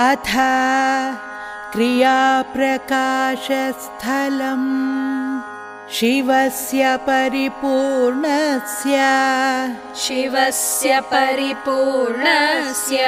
अथ क्रियाप्रकाशस्थलम्। शिवस्य परिपूर्णस्य। शिवस्य परिपूर्णस्य।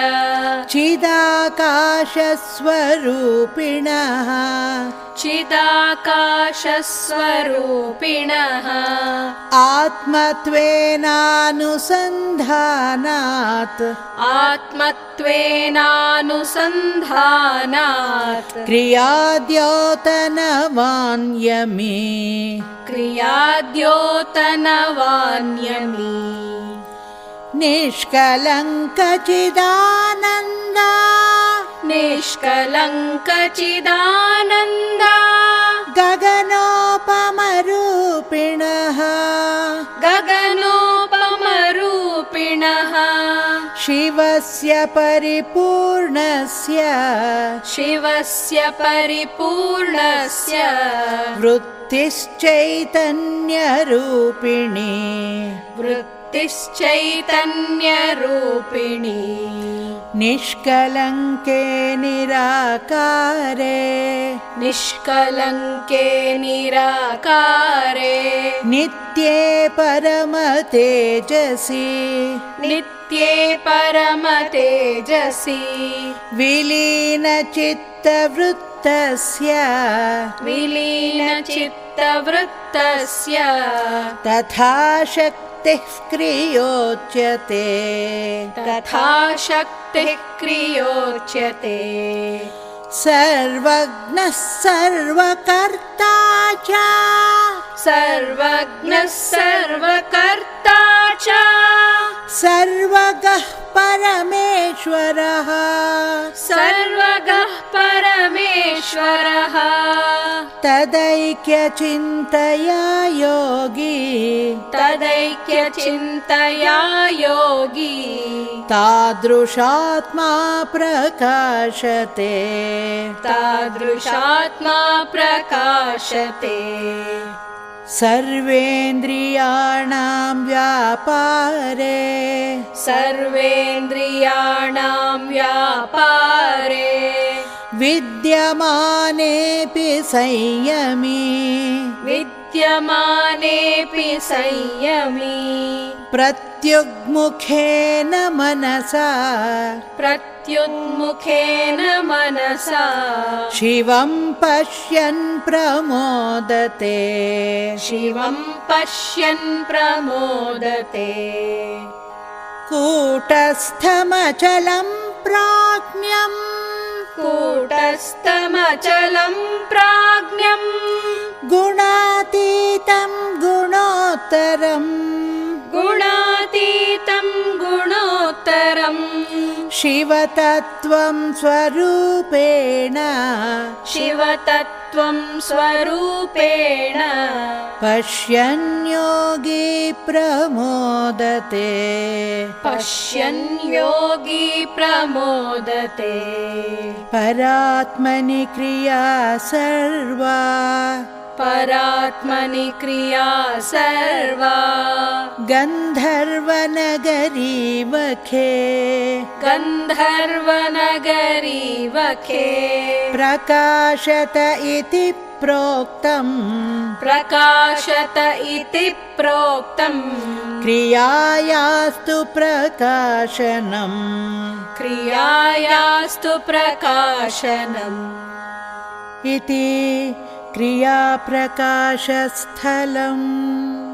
चिदाकाशस्वरूपिणः चिदाकाशस्वरूपिणः। आत्मत्वेनानुसन्धानात्। आत्मत्वेनानुसन्धानात्। क्रियाद्योतनवान्यमे। क्रियाद्योतनवान्यमी। निष्कलङ्कचिदानन्दा निष्कलङ्कचिदानन्दा गगनोपमरूपिणः। गगनोपमरूपिणः। शिवस्य परिपूर्णस्य। शिवस्य परिपूर्णस्य। वृत्तिश्चैतन्यरूपिणी। वृत्तिश्चैतन्यरूपिणी निष्कलङ्के निराकारे। निष्कलङ्के निराकारे। नित्ये परमतेजसि। नित्ये परमतेजसि। विलीनचित्तवृत्तस्य। विलीनचित्तवृत्तस्य। तथा शक्तिः क्रियोच्यते तथा शक्तिः क्रियोच्यते। सर्वज्ञः सर्वकर्ता च। सर्वज्ञः सर्वकर्ता च। सर्वगः परमेश्वरः। सर्वगः परमेश्वरः। तदैक्यचिन्तया योगी। तदैक्यचिन्तया योगी। तादृशात्मा प्रकाशते। तादृशात्मा प्रकाशते सर्वेन्द्रियाणां व्यापारे। सर्वेन्द्रियाणां व्यापारे। विद्यमानेऽपि संयमी विद्यमानेऽपि संयमी। प्रत्युग्मुखेन मनसा। प्रत्युन्मुखेन मनसा। शिवं पश्यन् प्रमोदते। शिवं पश्यन् प्रमोदते। कूटस्थमचलं प्राज्ञम्। कूटस्थमचलं प्राज्ञम् गुणोत्तरम् गुणातीतं गुणोत्तरम् शिवतत्त्वं स्वरूपेण। शिवतत्त्वं स्वरूपेण। पश्यन् योगी प्रमोदते। पश्यन् योगी प्रमोदते। परात्मनि क्रिया सर्वा परात्मनि क्रिया सर्वा। गन्धर्वनगरीवखे। गन्धर्वनगरी वखे प्रकाशत इति प्रोक्तम्। प्रकाशत इति प्रोक्तम्। क्रियायास्तु प्रकाशनम्। क्रियायास्तु प्रकाशनम्। इति क्रियाप्रकाशस्थलम्